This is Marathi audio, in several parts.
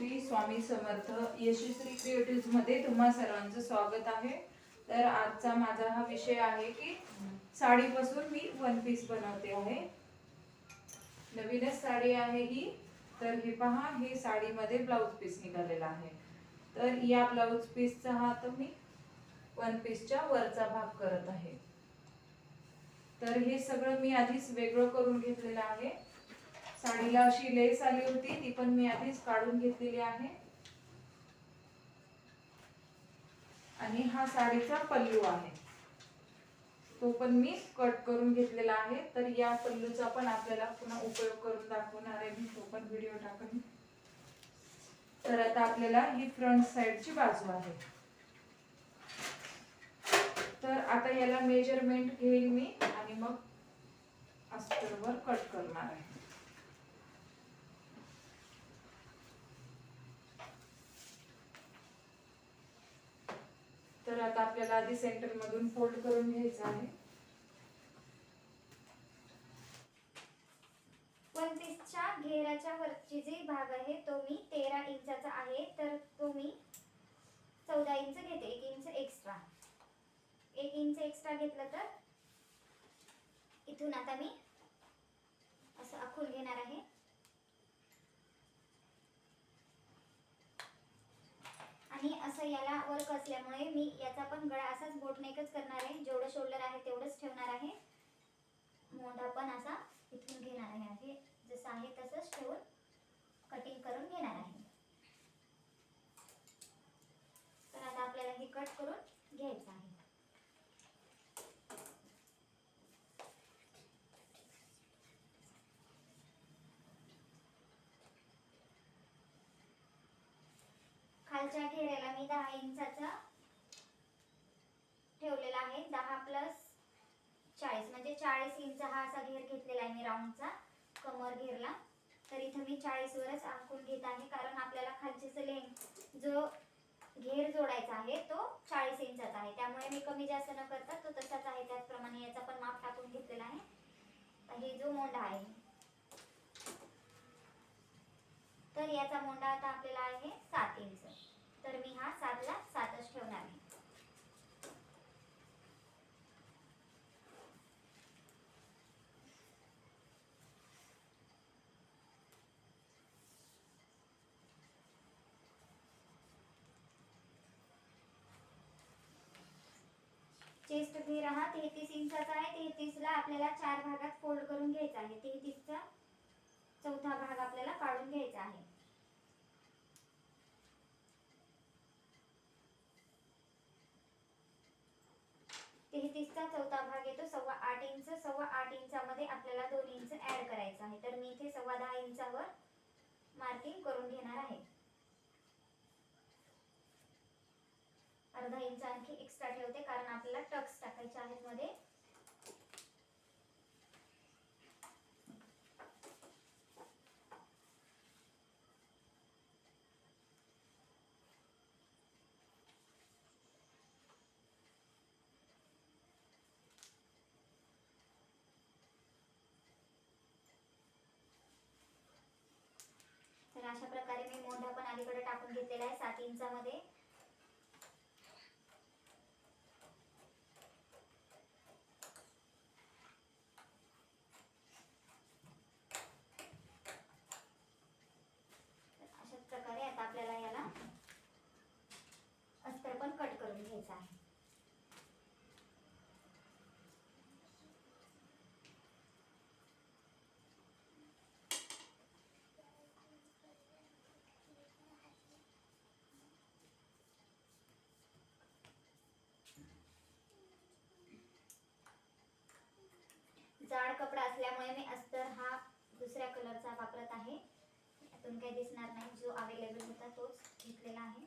श्री स्वामी समर्थ यशस्वी क्रिएटिव्हमध्ये तुम्हा सर्वांचं स्वागत आहे. तर आजचा माझा हा विषय आहे की साडीपासून मी वन पीस बनवते आहे. नवीनच साडी आहे ही. तर हे पहा हे साडीमध्ये ब्लाऊज पीस निघालेला आहे. तर या ब्लाऊज पीसचा हा तर मी वन पीसच्या वरचा भाग करत आहे. तर हे सगळं मी आधीच वेगळं करून घेतलेलं आहे. साडीला अशी लेस आली होती ती पण मी आधीच काढून घेतलेली आहे. आणि हा साडीचा पल्लू आहे. तो पण मी कट करून घेतलेला आहे. तर या पल्लूचा पण आपल्याला पुन्हा उपयोग करून दाखवणार आहे. मी तो पण व्हिडिओ टाकून तर आता आपल्याला ही फ्रंट साइडची बाजू आहे. तर आता याला मेजरमेंट घेईल मी आणि मग अस्तरवर कट करणार आहे. तर आता आपल्याला आधी सेंटर मधून फोल्ड करून घ्यायचं आहे. वन घेराच्या वरची जे भाग आहे तो मी तेरा इंचाचा आहे तर तो मी चौदा इंच घेते एक इंच एक्स्ट्रा एक इंच एक्स्ट्रा घेतलं तर इथून आता मी असं आखून घेणार आहे. आणि असं याला वर्क असल्यामुळे मी याचा पण गळा असाच बोटनेकच करणार आहे. जेवढं शोल्डर आहे तेवढंच ठेवणार आहे. मोंढा पण असा इथून घेणार आहे. आहे जसं आहे तसंच ठेवून कटिंग करून घेणार आहे. तर आता आपल्याला हे कट करून घ्यायचं आहे. घेऱ्याला दहा इंचाचा ठेवलेला आहे. दहा प्लस चाळीस. म्हणजे चाळीस इंच हा असा घेर घेतलेला आहे मी राऊंडचा कमर घेरला. तर इथं मी चाळीसवरच आखून घेत आहे. कारण आपल्याला खालचे लेंग जो घेर जोडायचा आहे तो चाळीस इंचाचा आहे. त्यामुळे मी कमी जास्त न करता तो तसाच आहे. त्याचप्रमाणे याचा पण माप टाकून घेतलेला आहे. हे जो मोंडा आहे. तर याचा मोंडा आता आपल्याला आहे सात इंच. तर मी हा सातला सातच ठेवणार आहे. चेस्ट घेर हा तेहतीस इंचाचा आहे. तेहतीसला आपल्याला चार भागात फोल्ड करून घ्यायचा आहे. तेहतीसचा चौथा भाग आपल्याला काढून घ्यायचा आहे. तेहतीसचा चौथा भाग येतो. सव्वा आठ इंच सव्वा आठ इंचामध्ये आपल्याला दोन इंच ऍड करायचं आहे. तर मी इथे सव्वा दहा इंचावर मार्किंग करून घेणार आहे. अर्धा इंच आणखी एक्स्ट्रा ठेवते कारण आपल्याला टक्स टाकायचे आहेत मध्ये तर अशा प्रकारे मी मोंढा पण अलीकडे टाकून घेतलेला आहे सात इंचामध्ये तर अशाच प्रकारे आता आपल्याला याला अस्तर पण कट करून घ्यायचं आहे जाड कपडा असल्यामुळे मी अस्तर हा दुसऱ्या कलरचा वापरत आहे. यातून काही दिसणार नाही जो अवेलेबल होता तोच घेतलेला आहे.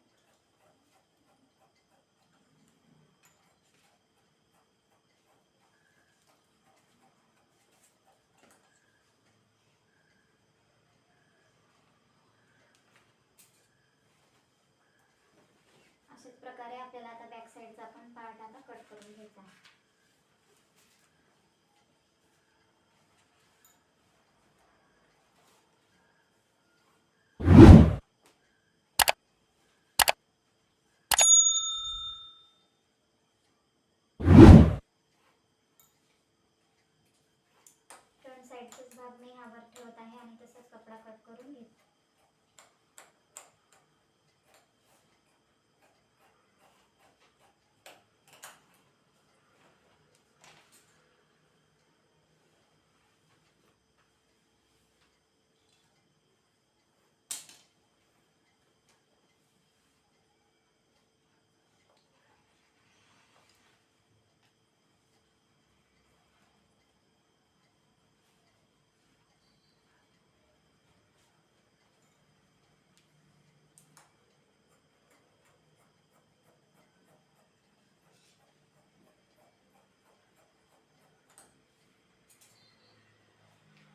अशाच प्रकारे आपल्याला आता बॅक साईडचा पण पार्ट आता कट करून घ्यायचा आहे. ह्यावर ठेवत आहे आणि तसंच कपडा कट करून घेत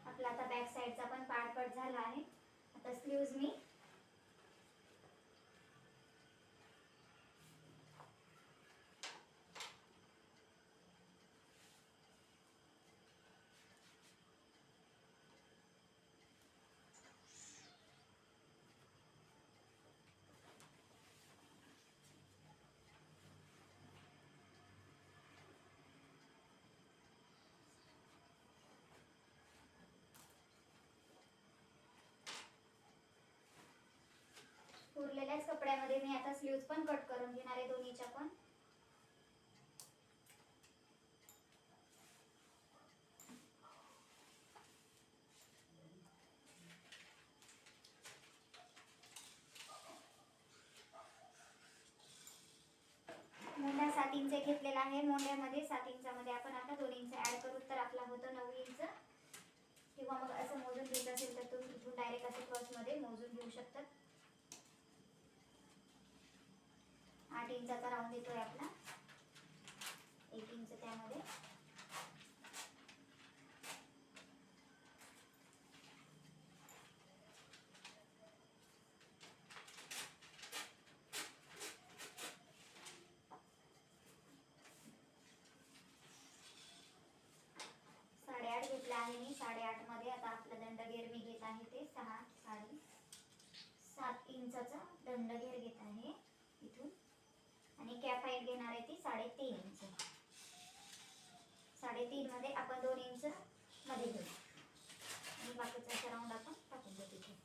आपला आता बॅक साईडचा पण पार्ट झाला आहे. आता स्लीव्ज मी उरलेल्याच कपड्यामध्ये मी आता स्लीव्ज पण कट करून घेणार आहे दोन्हीच्या पण. मोठ्या सात इंच घेतलेला आहे मोंढ्यामध्ये सात इंचामध्ये आपण आता दोन इंच ऍड करू तर आपला होतो नऊ इंच किंवा मग असं मोजून घेत असेल तर तुम्ही इथून डायरेक्ट असं क्रॉसमध्ये मोजून घेऊ शकतात आठ इंचाचा राऊंड येतोय आपला. एक इंच त्यामध्ये. साडेआठ घेतला आहे मी. साडेआठमध्ये आता आपला दंडगेर मी घेत आहे ते. सहा साडे सात इंचाचा दंडगेर घेत आहे. साईड कॅप घेणार आहे ती साडेतीन इंच. साडेतीन मध्ये आपण दोन इंच मध्ये घेऊ. आणि बाकीचा असा राऊंड आपण टाकून देऊ तिथे.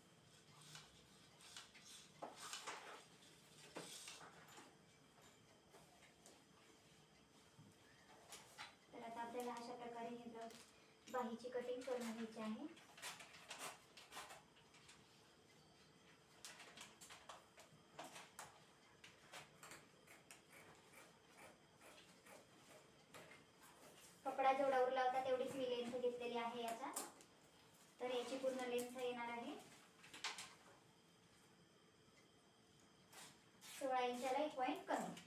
तर आता आपल्याला अशा प्रकारे हे ब्लाऊज बाहीची कटिंग करून घ्यायची आहे कपडा जेवढा उरला होता तेवढीच मी लेंथ घेतलेली आहे याचा तर याची पूर्ण लेंथ येणार आहे सोळा इंचाला एक पॉईंट कमी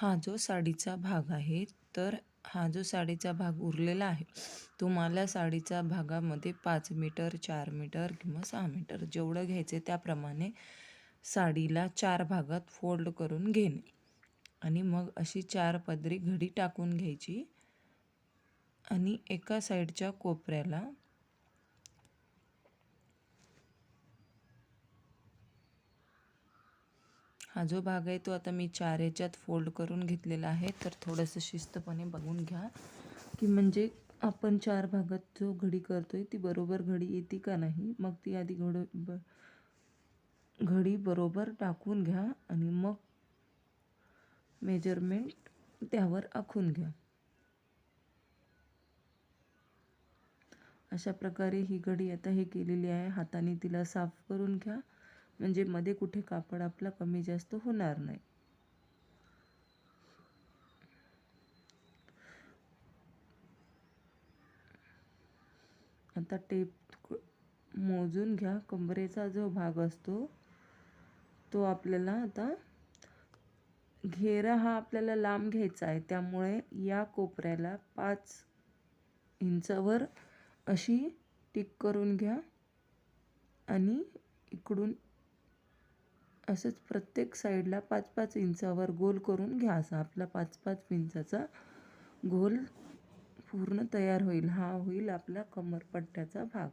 हा जो साडीचा भाग आहे तर हा जो साडीचा भाग उरलेला आहे तुम्हाला साडीचा भागामध्ये पाच मीटर चार मीटर किंवा सहा मीटर जेवढं घ्यायचे त्याप्रमाणे साडीला चार भागात फोल्ड करून घेणे. आणि मग अशी चार पदरी घडी टाकून घ्यायची आणि एका साईडच्या कोपऱ्याला हा जो भाग आहे तो आता मी चार ह्याच्यात फोल्ड करून घेतलेला आहे. तर थोडंसं शिस्तपणे बघून घ्या की म्हणजे आपण चार भागात जो घडी करतो आहे ती बरोबर घडी येते का नाही? मग ती आधी घड ब घडी बरोबर टाकून घ्या आणि मग मेजरमेंट त्यावर आखून घ्या. अशा प्रकारे ही घडी आता हे केलेली आहे. हाताने तिला साफ करून घ्या. म्हणजे मध्ये कुठे कापड आपला कमी जास्त होणार नाही. आता टेप मोजून घ्या. कमरेचा जो भाग असतो तो आपल्याला आता घेरा हा आपल्याला लांब घ्यायचा आहे. त्यामुळे या कोपऱ्याला पाच इंचावर अशी टिक करून घ्या आणि इकडून असंच प्रत्येक साईडला पाच पाच इंचावर गोल करून घ्या. असा आपला पाच पाच इंचाचा गोल पूर्ण तयार होईल. हा होईल आपला कमरपट्ट्याचा भाग.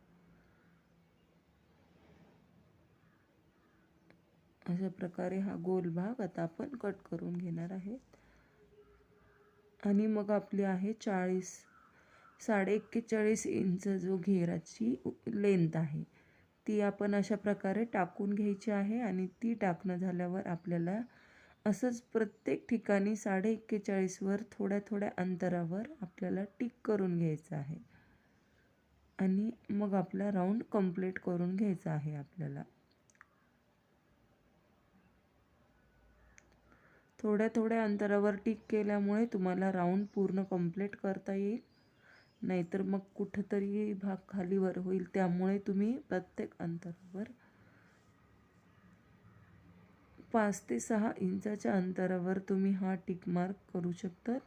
अशा प्रकारे हा गोल भाग आता आपण कट करून घेणार आहे आणि मग आपली आहे चाळीस साडे एक्केचाळीस इंच जो घेराची लेंथ आहे. ती आपण अशा प्रकारे टाकून घ्यायची आहे आणि ती टाकणं झाल्यावर आपल्याला असंच प्रत्येक ठिकाणी साडे एक्केचाळीसवर थोड्या थोड्या अंतरावर आपल्याला टिक करून घ्यायचं आहे. आणि मग आपला राऊंड कंप्लीट करून घ्यायचा आहे आपल्याला. थोड्या थोड्या अंतरावर टिक केल्यामुळे तुम्हाला राऊंड पूर्ण कंप्लीट करता येईल. नाहीतर मग कुठंतरी भाग खालीवर होईल. त्यामुळे तुम्ही प्रत्येक अंतरावर पाच ते सहा इंचाच्या अंतरावर तुम्ही हा टिक मार्क करू शकता.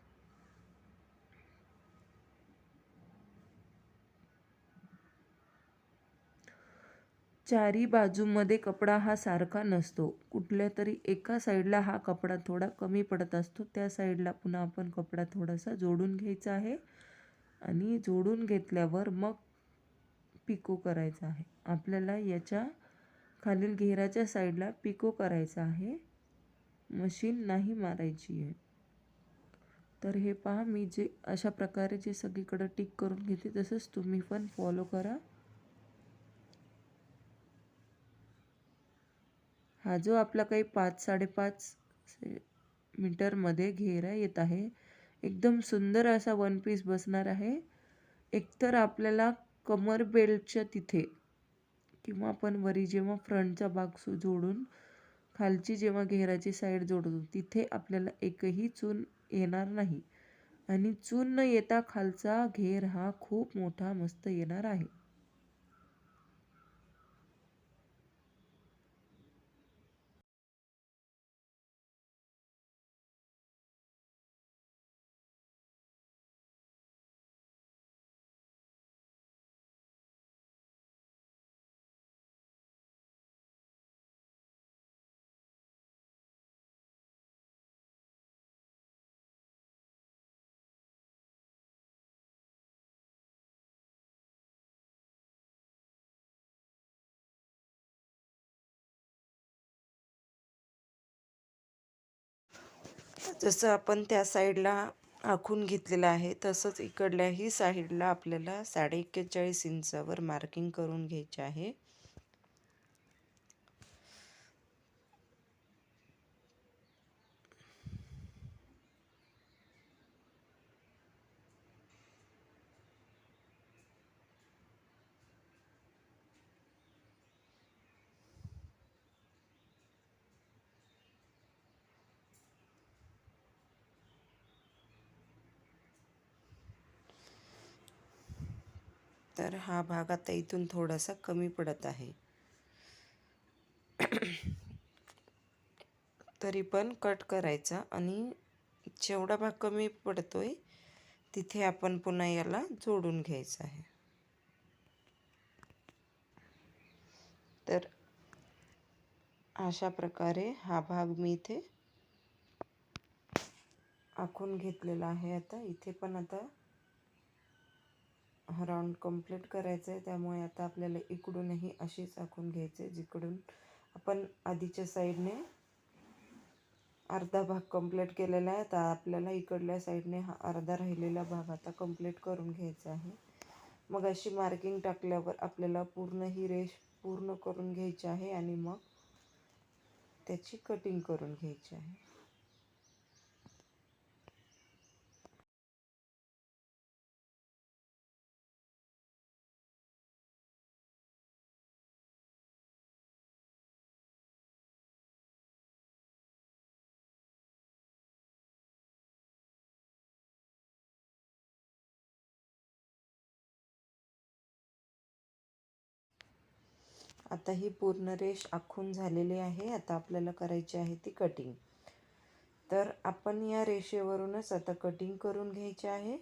चारी बाजूमध्ये कपडा हा सारखा नसतो. कुठल्या तरी एका साईडला हा कपडा थोडा कमी पडत असतो. त्या साईडला पुन्हा आपण कपडा थोडासा जोडून घ्यायचा आहे. आणि जोडून घेतल्यावर मग पिको करायचा आहे. आपल्याला याच्या खालील घेराच्या साईडला पिको करायचा आहे. मशीन नाही मारायची आहे. तर हे पहा मी जे अशा प्रकारे जे सगळीकडं टिक करून घेते तसंच तुम्ही पण फॉलो करा. हा जो आपला काही पाच साडेपाच मीटरमध्ये घेरा येत आहे एकदम सुंदर असा वन पीस बसणार आहे. एकतर आपल्याला कमर बेल्टच्या तिथे किंवा आपण वरी जेव्हा फ्रंटचा भाग सु जोडून खालची जेव्हा घेराची साईड जोडतो तिथे आपल्याला एकही चून येणार नाही. आणि चून न येता खालचा घेर हा खूप मोठा मस्त येणार आहे. जसं आपण त्या साईडला आखून घेतलेलं आहे तसंच इकडल्याही साईडला आपल्याला साडे एक्केचाळीस इंचावर मार्किंग करून घ्यायचे आहे. तर हा भाग आता इथून थोडासा कमी पडत आहे. तरी पण कट करायचा आणि जेवढा भाग कमी पडतोय तिथे आपण पुन्हा याला जोडून घ्यायचं आहे. तर अशा प्रकारे हा भाग मी इथे आखून घेतलेला आहे आता. इथे पण आता राऊंड कंप्लीट करायचा आहे त्यामुळे आता आपल्याला इकडूनही अशीच आखून घ्यायचे जिकडून आपण आधीच्या साईडने अर्धा भाग कंप्लीट केलेला आहे. आता आपल्याला इकडल्या साईडने हा अर्धा राहिलेला भाग आता कंप्लीट करून घ्यायचा आहे. मग अशी मार्किंग टाकल्यावर आपल्याला पूर्ण ही रेष पूर्ण करून घ्यायची आहे आणि मग त्याची कटिंग करून घ्यायची आहे. आता ही पूर्ण रेष आखून झालेली आहे. आता आपल्याला करायची आहे ती कटिंग तर आपण या रेषेवरूनच आता कटिंग करून घ्यायची आहे.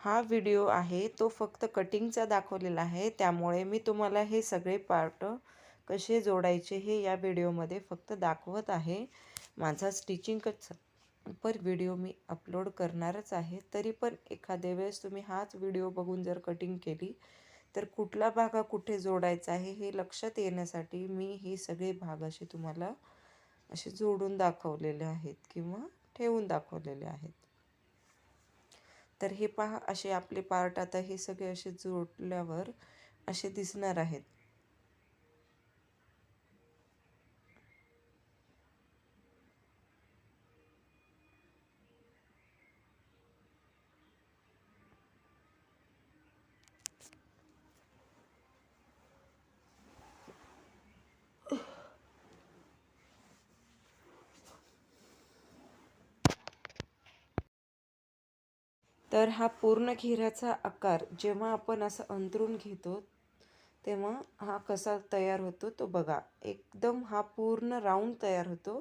हा व्हिडिओ आहे तो फक्त कटिंगचा दाखवलेला आहे. त्यामुळे मी तुम्हाला हे सगळे पार्ट कसे जोडायचे हे या व्हिडिओमध्ये फक्त दाखवत आहे. माझा स्टिचिंगच पर व्हिडिओ मी अपलोड करणारच आहे. तरी पण एखाद्या वेळेस तुम्ही हाच व्हिडिओ बघून जर कटिंग केली तर कुठला भाग कुठे जोडायचा आहे हे लक्षात येण्यासाठी मी हे सगळे भाग असे तुम्हाला असे जोडून दाखवलेले आहेत किंवा ठेवून दाखवलेले आहेत. तर हे पहा असे आपले पार्ट आता हे सगळे असे जोडल्यावर असे दिसणार आहेत. तर हा पूर्ण घेऱ्याचा आकार जेव्हा आपण असं अंतरून घेतो तेव्हा हा कसा तयार होतो तो बघा. एकदम हा पूर्ण राऊंड तयार होतो.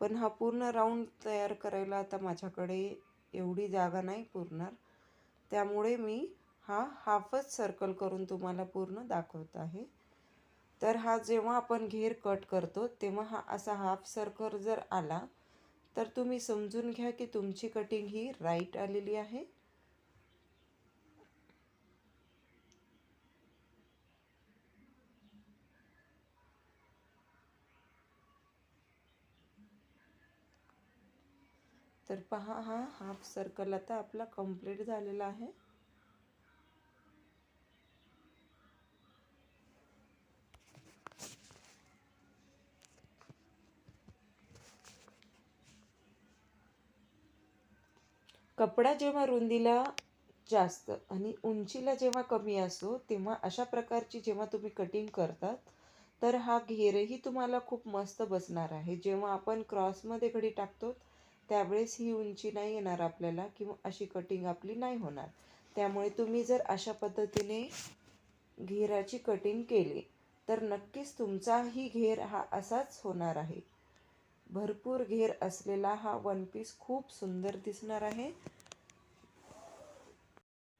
पण हा पूर्ण राऊंड तयार करायला आता माझ्याकडे एवढी जागा नाही पुरणार. त्यामुळे मी हा हाफच सर्कल करून तुम्हाला पूर्ण दाखवत आहे. तर हा जेव्हा आपण घेर कट करतो तेव्हा हा असा हाफ सर्कल जर आला तर तुम्ही समजून घ्या की तुमची कटिंग ही राईट आलेली आहे. तर पहा हा हाफ सर्कल आता आपला कंप्लीट झालेला आहे. कपडा जेव्हा रुंदीला जास्त आणि उंचीला जेव्हा कमी असो तेव्हा अशा प्रकारची जेव्हा तुम्ही कटिंग करतात तर हा घेरही तुम्हाला खूप मस्त बसणार आहे. जेव्हा आपण क्रॉसमध्ये घडी टाकतो त्यावेळेस ही उंची नाही येणार आपल्याला किंवा अशी कटिंग आपली नाही होणार. त्यामुळे तुम्ही जर अशा पद्धतीने घेराची कटिंग केली तर नक्कीच तुमचाही घेर हा असाच होणार आहे. भरपूर घेर असलेला हा वन पीस खूप सुंदर दिसणार आहे.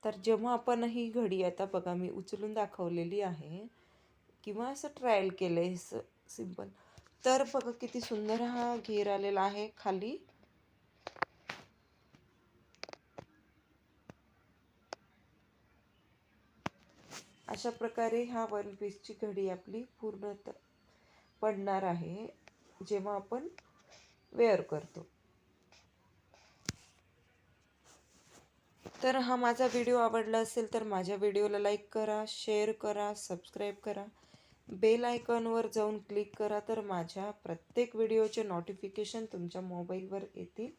तर जेव्हा आपण ही घडी आता बघा मी उचलून दाखवलेली आहे किंवा असं ट्रायल केलं आहे स सिंपल तर बघा किती सुंदर हा घेर आलेला आहे खाली. अशा प्रकारे हा वन पीसची घडी आपली पूर्ण पडणार आहे जेव्हा आपण वेअर करतो. तर हा माझा व्हिडिओ आवडला असेल तर माझ्या व्हिडिओला लाईक करा शेअर करा सबस्क्राईब करा. बेल आयकॉनवर जाऊन क्लिक करा तर माझ्या प्रत्येक व्हिडिओचे नोटिफिकेशन तुमच्या मोबाईलवर येतील.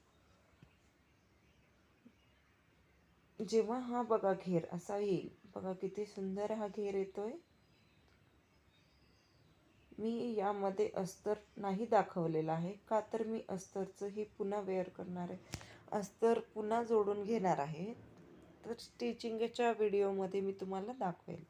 जेव्हा हा बघा घेर असा येईल. बघा किती सुंदर हा घेर येतोय. मी यामध्ये अस्तर नाही दाखवलेला आहे. का तर मी अस्तरचं हे पुन्हा वेअर करणार आहे. अस्तर पुन्हा जोडून घेणार आहे. तर स्टिचिंगच्या व्हिडिओमध्ये मी तुम्हाला दाखवेल.